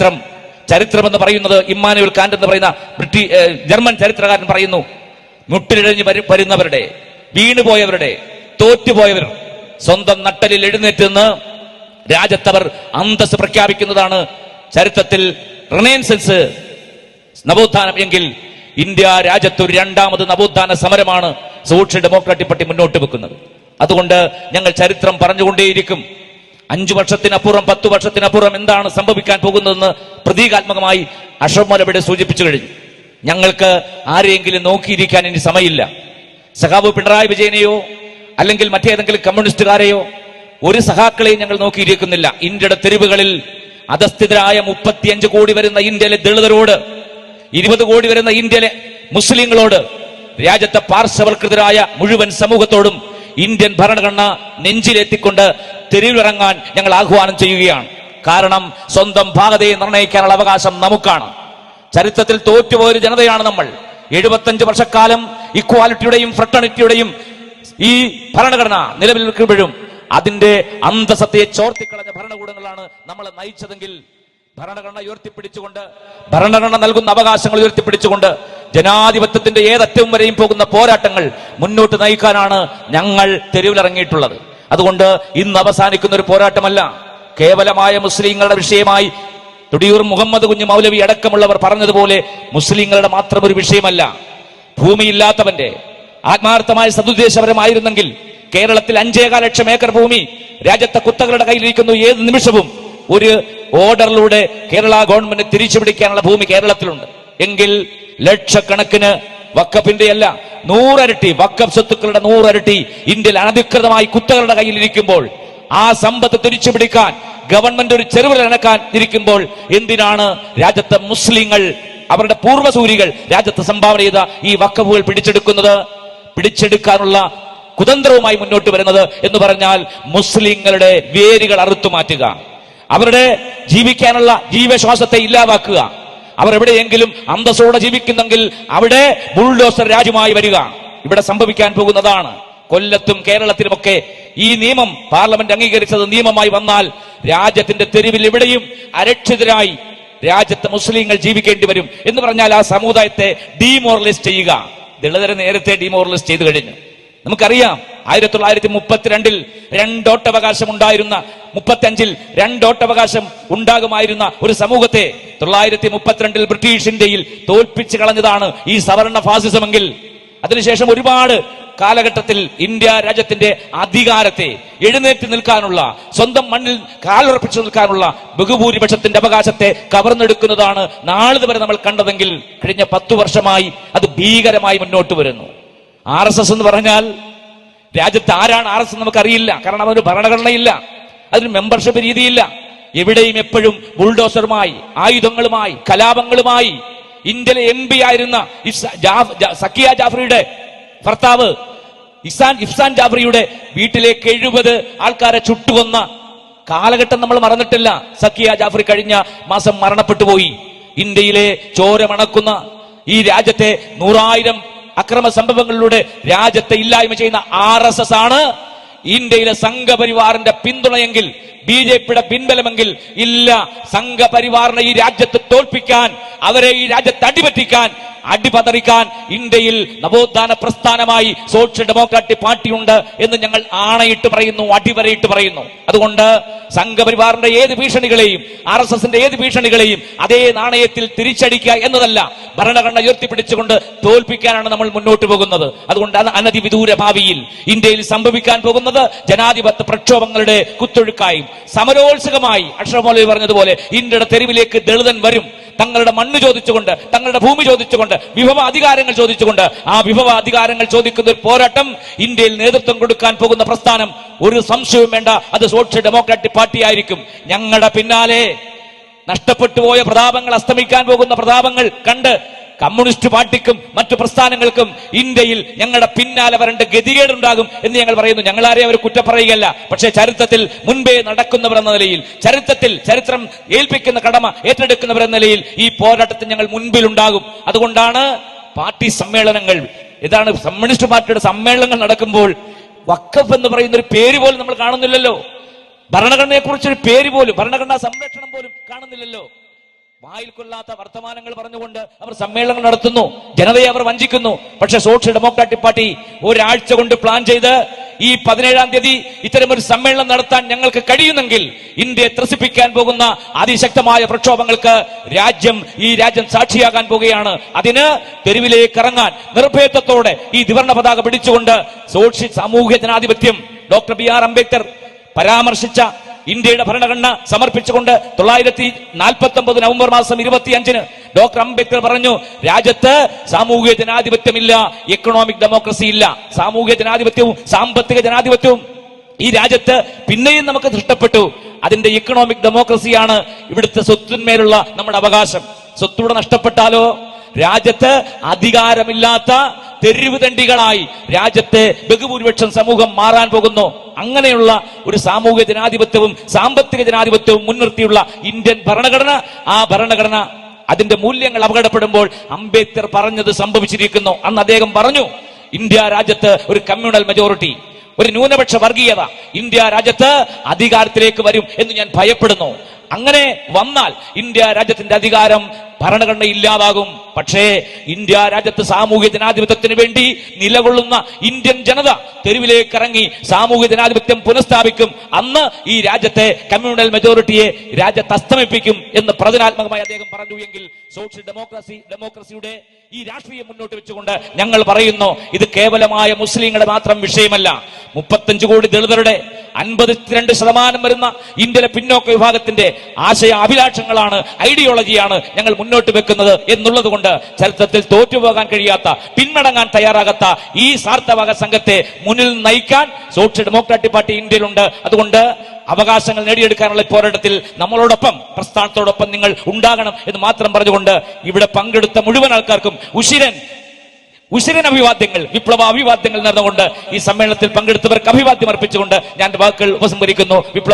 ചരിത്രം. ചരിത്രം എന്ന് പറയുന്നത് ഇമ്മാനുവൽ കാന്റ് എന്ന് പറയുന്ന ബ്രിട്ടീഷ് ജർമ്മൻ ചരിത്രകാരൻ പറയുന്നു മുട്ടിലിഴഞ്ഞ് വരുന്നവരുടെ വീണുപോയവരുടെ തോറ്റുപോയവർ സ്വന്തം നട്ടലിൽ എഴുന്നേറ്റ് നിന്ന് രാജ്യത്തവർ അന്തസ് പ്രഖ്യാപിക്കുന്നതാണ് ചരിത്രത്തിൽ റിനയൻസൻസ് നവോത്ഥാനം എങ്കിൽ ഇന്ത്യ രാജ്യത്ത് ഒരു രണ്ടാമത് നവോത്ഥാന സമരമാണ് സോഷ്യൽ ഡെമോക്രാറ്റിക് പാർട്ടി മുന്നോട്ട് വെക്കുന്നത്. അതുകൊണ്ട് ഞങ്ങൾ ചരിത്രം പറഞ്ഞുകൊണ്ടേയിരിക്കും. അഞ്ചു വർഷത്തിനപ്പുറം പത്തു വർഷത്തിനപ്പുറം എന്താണ് സംഭവിക്കാൻ പോകുന്നതെന്ന് പ്രതീകാത്മകമായി അഷഫ് മലബിടെ സൂചിപ്പിച്ചു കഴിഞ്ഞു. ഞങ്ങൾക്ക് ആരെയെങ്കിലും നോക്കിയിരിക്കാൻ ഇനി സമയമില്ല. സഹാബു പിണറായി വിജയനെയോ അല്ലെങ്കിൽ മറ്റേതെങ്കിലും കമ്മ്യൂണിസ്റ്റുകാരെയോ ഒരു സഹാക്കളെയും ഞങ്ങൾ നോക്കിയിരിക്കുന്നില്ല. ഇന്ത്യയുടെ തെരുവുകളിൽ അധസ്ഥിതരായ മുപ്പത്തിയഞ്ച് കോടി വരുന്ന ഇന്ത്യയിലെ ദളിതരോട് ഇരുപത് കോടി വരുന്ന ഇന്ത്യയിലെ മുസ്ലിങ്ങളോട് രാജ്യത്തെ പാർശ്വവൽകൃതരായ മുഴുവൻ സമൂഹത്തോടും ഇന്ത്യൻ ഭരണഘടന നെഞ്ചിലെത്തിക്കൊണ്ട് തെരുവിലിറങ്ങാൻ ഞങ്ങൾ ആഹ്വാനം ചെയ്യുകയാണ്. കാരണം സ്വന്തം ഭാഗതയെ നിർണയിക്കാനുള്ള അവകാശം നമുക്കാണ്. ചരിത്രത്തിൽ തോറ്റുപോയൊരു ജനതയാണ് നമ്മൾ. എഴുപത്തഞ്ച് വർഷക്കാലം ഇക്വാലിറ്റിയുടെയും ഫ്രട്ടണിറ്റിയുടെയും ഈ ഭരണഘടന നിലവിൽ നിൽക്കുമ്പോഴും അതിന്റെ അന്തസത്തയെ ചോർത്തിക്കളഞ്ഞ ഭരണകൂടങ്ങളാണ് നമ്മളെ നയിച്ചതെങ്കിൽ ഭരണഘടന ഉയർത്തിപ്പിടിച്ചുകൊണ്ട് ഭരണഘടന നൽകുന്ന അവകാശങ്ങൾ ഉയർത്തിപ്പിടിച്ചുകൊണ്ട് ജനാധിപത്യത്തിന്റെ ഏതറ്റവും വരെയും പോകുന്ന പോരാട്ടങ്ങൾ മുന്നോട്ട് നയിക്കാനാണ് ഞങ്ങൾ തെരുവിലിറങ്ങിയിട്ടുള്ളത്. അതുകൊണ്ട് ഇന്ന് അവസാനിക്കുന്ന ഒരു പോരാട്ടമല്ല. കേവലമായ മുസ്ലിങ്ങളുടെ വിഷയമായി തുടിയൂർ മുഹമ്മദ് കുഞ്ഞ് മൗലവി അടക്കമുള്ളവർ പറഞ്ഞതുപോലെ മുസ്ലിങ്ങളുടെ മാത്രം ഒരു വിഷയമല്ല. ഭൂമിയില്ലാത്തവന്റെ ആത്മാർത്ഥമായ സതുദ്ദേശപരമായിരുന്നെങ്കിൽ കേരളത്തിൽ അഞ്ചേകാൽ ലക്ഷം ഏക്കർ ഭൂമി രാജ്യത്തെ കുത്തകളുടെ കയ്യിലിരിക്കുന്നു ഏത് നിമിഷവും ഒരു ഓർഡറിലൂടെ കേരള ഗവൺമെന്റ് തിരിച്ചു പിടിക്കാനുള്ള ഭൂമി കേരളത്തിലുണ്ട്. എങ്കിൽ ലക്ഷക്കണക്കിന് വക്കപ്പിന്റെ അല്ല നൂറരട്ടി വക്കപ്പ് സ്വത്തുക്കളുടെ നൂറരട്ടി ഇന്ത്യയിൽ അനധികൃതമായി കുത്തകളുടെ കയ്യിൽ ഇരിക്കുമ്പോൾ ആ സമ്പത്ത് തിരിച്ചു പിടിക്കാൻ ഗവൺമെന്റ് ഒരു ചെറുവിൽ അനക്കാൻ ഇരിക്കുമ്പോൾ എന്തിനാണ് രാജ്യത്തെ മുസ്ലിങ്ങൾ അവരുടെ പൂർവസൂരികൾ രാജ്യത്തെ സംഭാവന ചെയ്ത ഈ വക്കഫുകൾ പിടിച്ചെടുക്കുന്നത്? പിടിച്ചെടുക്കാനുള്ള കുതന്ത്രവുമായി മുന്നോട്ട് വരുന്നത് എന്ന് പറഞ്ഞാൽ മുസ്ലിങ്ങളുടെ വേരുകൾ അറുത്തു മാറ്റുക അവരുടെ ജീവിക്കാനുള്ള ജീവശ്വാസത്തെ ഇല്ലാതാക്കുക. അവർ എവിടെയെങ്കിലും അന്തസ്സോടെ ജീവിക്കുന്നെങ്കിൽ അവിടെ ബുൾഡോസർ രാജ്യമായി വരിക. ഇവിടെ സംഭവിക്കാൻ പോകുന്നതാണ്. കൊല്ലത്തും കേരളത്തിലുമൊക്കെ ഈ നിയമം പാർലമെന്റ് അംഗീകരിച്ചത് നിയമമായി വന്നാൽ രാജ്യത്തിന്റെ തെരുവിൽ എവിടെയും അരക്ഷിതരായി രാജ്യത്തെ മുസ്ലിങ്ങൾ ജീവിക്കേണ്ടി വരും. എന്ന് പറഞ്ഞാൽ ആ സമുദായത്തെ ഡീമോറലൈസ് ചെയ്യുക. ദളിതരെ നേരത്തെ ഡീമോറലൈസ് ചെയ്തു കഴിഞ്ഞു. നമുക്കറിയാം ആയിരത്തി തൊള്ളായിരത്തി മുപ്പത്തിരണ്ടിൽ രണ്ടോട്ടവകാശം ഉണ്ടായിരുന്ന മുപ്പത്തിയഞ്ചിൽ രണ്ടോട്ടവകാശം ഉണ്ടാകുമായിരുന്ന ഒരു സമൂഹത്തെ തൊള്ളായിരത്തി മുപ്പത്തിരണ്ടിൽ ബ്രിട്ടീഷ് ഇന്ത്യയിൽ തോൽപ്പിച്ചു കളഞ്ഞതാണ് ഈ സവർണ ഫാസിസമെങ്കിൽ. അതിനുശേഷം ഒരുപാട് കാലഘട്ടത്തിൽ ഇന്ത്യ രാജ്യത്തിന്റെ അധികാരത്തെ എഴുന്നേറ്റ് നിൽക്കാനുള്ള സ്വന്തം മണ്ണിൽ കാലുറപ്പിച്ചു നിൽക്കാനുള്ള ബഹുഭൂരിപക്ഷത്തിന്റെ അവകാശത്തെ കവർന്നെടുക്കുന്നതാണ് നാളിതുവരെ നമ്മൾ കണ്ടതെങ്കിൽ കഴിഞ്ഞ പത്തു വർഷമായി അത് ഭീകരമായി മുന്നോട്ട് വരുന്നു. ആർ എസ് എസ് എന്ന് പറഞ്ഞാൽ രാജ്യത്ത് ആരാണ് ആർ എസ് നമുക്കറിയില്ല. കാരണം അതൊരു ഭരണഘടനയില്ല. അതിന് മെമ്പർഷിപ്പ് രീതിയില്ല. എവിടെയും എപ്പോഴും ബുൾഡോസറുമായി ആയുധങ്ങളുമായി കലാപങ്ങളുമായി ഇന്ത്യയിലെ എം പി ആയിരുന്ന സക്കിയ ജാഫറിയുടെ ഭർത്താവ് ഇസാൻ ഇഫ്സാൻ ജാഫറിയുടെ വീട്ടിലേക്ക് എഴുപത് ആൾക്കാരെ ചുട്ടുകൊന്ന കാലഘട്ടം നമ്മൾ മറന്നിട്ടില്ല. സക്കിയ ജാഫറി കഴിഞ്ഞ മാസം മരണപ്പെട്ടു പോയി ഇന്ത്യയിലെ ചോരമണക്കുന്ന ഈ രാജ്യത്തെ നൂറായിരം അക്രമ സംഭവങ്ങളിലൂടെ രാജ്യത്തെ ഇല്ലായ്മ ചെയ്യുന്ന ആർ എസ് എസ് ആണ് ഇന്ത്യയിലെ സംഘപരിവാറിന്റെ പിന്തുണയെങ്കിൽ ബി ജെ പിയുടെ പിൻബലമെങ്കിൽ ഇല്ല സംഘപരിവാറിനെ ഈ രാജ്യത്ത് തോൽപ്പിക്കാൻ അവരെ ഈ രാജ്യത്ത് അടിപറ്റിക്കാൻ അടിപതറിക്കാൻ ഇന്ത്യയിൽ നവോത്ഥാന പ്രസ്ഥാനമായി സോഷ്യൽ ഡെമോക്രാറ്റിക് പാർട്ടി ഉണ്ട് എന്ന് ഞങ്ങൾ ആണയിട്ട് പറയുന്നു അടിവരയിട്ട് പറയുന്നു. അതുകൊണ്ട് സംഘപരിവാറിന്റെ ഏത് ഭീഷണികളെയും ആർ എസ് എസിന്റെ ഏത് ഭീഷണികളെയും അതേ നാണയത്തിൽ തിരിച്ചടിക്കുക എന്നതല്ല. ഭരണഘടന ഉയർത്തിപ്പിടിച്ചുകൊണ്ട് തോൽപ്പിക്കാനാണ് നമ്മൾ മുന്നോട്ട് പോകുന്നത്. അതുകൊണ്ട് അനതിവിദൂര ഭാവിയിൽ ഇന്ത്യയിൽ സംഭവിക്കാൻ പോകുന്നത് ജനാധിപത്യ പ്രക്ഷോഭങ്ങളുടെ കുത്തൊഴുക്കായും സമരോത്സുകമായി. അക്ഷരമോലി പറഞ്ഞതുപോലെ ഇന്ത്യയുടെ തെരുവിലേക്ക് ദളിതൻ വരും. തങ്ങളുടെ മണ്ണ് ചോദിച്ചുകൊണ്ട് തങ്ങളുടെ ഭൂമി ചോദിച്ചുകൊണ്ട് വിഭവ അധികാരങ്ങൾ ചോദിച്ചുകൊണ്ട് ആ വിഭവ അധികാരങ്ങൾ ചോദിക്കുന്ന ഒരു പോരാട്ടം ഇന്ത്യയിൽ നേതൃത്വം കൊടുക്കാൻ പോകുന്ന പ്രസ്ഥാനം ഒരു സംശയവും വേണ്ട. അത് സോഷ്യൽ ഡെമോക്രാറ്റിക് പാർട്ടി ആയിരിക്കും. ഞങ്ങളുടെ പിന്നാലെ നഷ്ടപ്പെട്ടു പോയ പ്രതാപങ്ങൾ അസ്തമിക്കാൻ പോകുന്ന പ്രതാപങ്ങൾ കണ്ട് കമ്മ്യൂണിസ്റ്റ് പാർട്ടിക്കും മറ്റു പ്രസ്ഥാനങ്ങൾക്കും ഇന്ത്യയിൽ ഞങ്ങളുടെ പിന്നാലെ വരേണ്ട ഗതികേടുണ്ടാകും എന്ന് ഞങ്ങൾ പറയുന്നു. ഞങ്ങൾ ആരെയും അവർ കുറ്റം പറയുകയല്ല. പക്ഷേ ചരിത്രത്തിൽ മുൻപേ നടക്കുന്നവർ എന്ന നിലയിൽ ചരിത്രത്തിൽ ചരിത്രം ഏൽപ്പിക്കുന്ന കടമ ഏറ്റെടുക്കുന്നവർ എന്ന നിലയിൽ ഈ പോരാട്ടത്തിൽ ഞങ്ങൾ മുൻപിലുണ്ടാകും. അതുകൊണ്ടാണ് പാർട്ടി സമ്മേളനങ്ങൾ ഇതാണ് കമ്മ്യൂണിസ്റ്റ് പാർട്ടിയുടെ സമ്മേളനങ്ങൾ നടക്കുമ്പോൾ വക്കഫ് എന്ന് പറയുന്ന ഒരു പേര് പോലും നമ്മൾ കാണുന്നില്ലല്ലോ. ഭരണഘടനയെ കുറിച്ചൊരു പേര് പോലും ഭരണഘടനാ സംരക്ഷണം പോലും കാണുന്നില്ലല്ലോ. വായിൽ കൊള്ളാത്ത വർത്തമാനങ്ങൾ പറഞ്ഞുകൊണ്ട് അവർ സമ്മേളനങ്ങൾ നടത്തുന്നു. ജനതയെ അവർ വഞ്ചിക്കുന്നു. പക്ഷെ സോഷ്യൽ ഡെമോക്രാറ്റിക് പാർട്ടി ഒരാഴ്ച കൊണ്ട് പ്ലാൻ ചെയ്ത് ഈ പതിനേഴാം തീയതി ഇത്തരമൊരു സമ്മേളനം നടത്താൻ ഞങ്ങൾക്ക് കഴിയുന്നെങ്കിൽ ഇന്ത്യയെ ത്രസിപ്പിക്കാൻ പോകുന്ന അതിശക്തമായ പ്രക്ഷോഭങ്ങൾക്ക് രാജ്യം ഈ രാജ്യം സാക്ഷിയാകാൻ പോകുകയാണ്. അതിന് തെരുവിലേക്ക് ഇറങ്ങാൻ നിർഭയത്വത്തോടെ ഈ ദിവർണ പതാക പിടിച്ചുകൊണ്ട് സോഷ്യൽ സാമൂഹ്യ ജനാധിപത്യം ഡോക്ടർ ബി ആർ അംബേദ്കർ പരാമർശിച്ച ഇന്ത്യയുടെ ഭരണഘടന സമർപ്പിച്ചുകൊണ്ട് തൊള്ളായിരത്തി നാൽപ്പത്തി ഒമ്പത് നവംബർ മാസം ഇരുപത്തി അഞ്ചിന് ഡോക്ടർ അംബേദ്കർ പറഞ്ഞു രാജ്യത്ത് സാമൂഹിക ജനാധിപത്യമില്ല എക്കണോമിക് ഡെമോക്രസി ഇല്ല. സാമൂഹിക ജനാധിപത്യവും സാമ്പത്തിക ജനാധിപത്യവും ഈ രാജ്യത്ത് പിന്നെയും നമുക്ക് നഷ്ടപ്പെട്ടു. അതിന്റെ ഇക്കണോമിക് ഡെമോക്രസിയാണ് ഇവിടുത്തെ സ്വത്തിന്മേലുള്ള നമ്മുടെ അവകാശം. സ്വത്തൂടെ നഷ്ടപ്പെട്ടാലോ? രാജ്യത്ത് അധികാരമില്ലാത്ത തെരുവ് തണ്ടികളായി രാജ്യത്തെ ബഹുഭൂരിപക്ഷം സമൂഹം മാറാൻ പോകുന്നു. അങ്ങനെയുള്ള ഒരു സാമൂഹിക ജനാധിപത്യവും സാമ്പത്തിക ജനാധിപത്യവും മുൻനിർത്തിയുള്ള ഇന്ത്യൻ ഭരണഘടന ആ ഭരണഘടന അതിന്റെ മൂല്യങ്ങൾ അപകടപ്പെടുമ്പോൾ അംബേദ്കർ പറഞ്ഞത് സംഭവിച്ചിരിക്കുന്നു. അന്ന് അദ്ദേഹം പറഞ്ഞു ഇന്ത്യ രാജ്യത്ത് ഒരു കമ്മ്യൂണൽ മെജോറിറ്റി ഒരു ന്യൂനപക്ഷ വർഗീയത. ഇന്ത്യ രാജ്യത്ത് അധികാരത്തിലേക്ക് വരും എന്ന് ഞാൻ ഭയപ്പെടുന്നു. അങ്ങനെ വന്നാൽ ഇന്ത്യ രാജ്യത്തിന്റെ അധികാരം ഭരണഘടന ഇല്ലാതാകും. പക്ഷേ ഇന്ത്യ രാജ്യത്ത് സാമൂഹ്യ ജനാധിപത്യത്തിന് വേണ്ടി നിലകൊള്ളുന്ന ഇന്ത്യൻ ജനത തെരുവിലേക്ക് ഇറങ്ങി സാമൂഹ്യ ജനാധിപത്യം പുനഃസ്ഥാപിക്കും. അന്ന് ഈ രാജ്യത്തെ കമ്മ്യൂണൽ മെജോറിറ്റിയെ രാജ്യത്ത് അസ്തമിപ്പിക്കും എന്ന് പ്രചനാത്മകമായി അദ്ദേഹം പറഞ്ഞു എങ്കിൽ സോഷ്യൽ ഡെമോക്രസി ഡെമോക്രസിയുടെ ഈ രാഷ്ട്രീയം മുന്നോട്ട് വെച്ചുകൊണ്ട് ഞങ്ങൾ പറയുന്നു ഇത് കേവലമായ മുസ്ലിങ്ങളുടെ മാത്രം വിഷയമല്ല. മുപ്പത്തഞ്ച് കോടി ദളിതരുടെ അൻപത്തിരണ്ട് ശതമാനം വരുന്ന ഇന്ത്യയിലെ പിന്നോക്ക വിഭാഗത്തിന്റെ ആശയ അഭിലാഷങ്ങളാണ് ഐഡിയോളജിയാണ് ഞങ്ങൾ മുന്നോട്ട് വെക്കുന്നത് എന്നുള്ളത് കൊണ്ട് ചരിത്രത്തിൽ തോറ്റുപോകാൻ കഴിയാത്ത പിന്മടങ്ങാൻ തയ്യാറാകാത്ത ഈ സാർത്ഥവക സംഘത്തെ മുന്നിൽ നയിക്കാൻ സോഷ്യൽ ഡെമോക്രാറ്റിക് പാർട്ടി ഇന്ത്യയിലുണ്ട്. അതുകൊണ്ട് അവകാശങ്ങൾ നേടിയെടുക്കാനുള്ള പോരാട്ടത്തിൽ നമ്മളോടൊപ്പം പ്രസ്ഥാനത്തോടൊപ്പം നിങ്ങൾ ഉണ്ടാകണം എന്ന് മാത്രം പറഞ്ഞുകൊണ്ട് ഇവിടെ പങ്കെടുത്ത മുഴുവൻ ആൾക്കാർക്കും ഉശിരൻ ഉശിരൻ അഭിവാദ്യങ്ങൾ വിപ്ലവ അഭിവാദ്യങ്ങൾ നേർന്നുകൊണ്ട് ഈ സമ്മേളനത്തിൽ പങ്കെടുത്തവർക്ക് അഭിവാദ്യം അർപ്പിച്ചുകൊണ്ട് ഞാൻ വാക്കുകൾ ഉപസംഹരിക്കുന്നു. വിപ്ലവ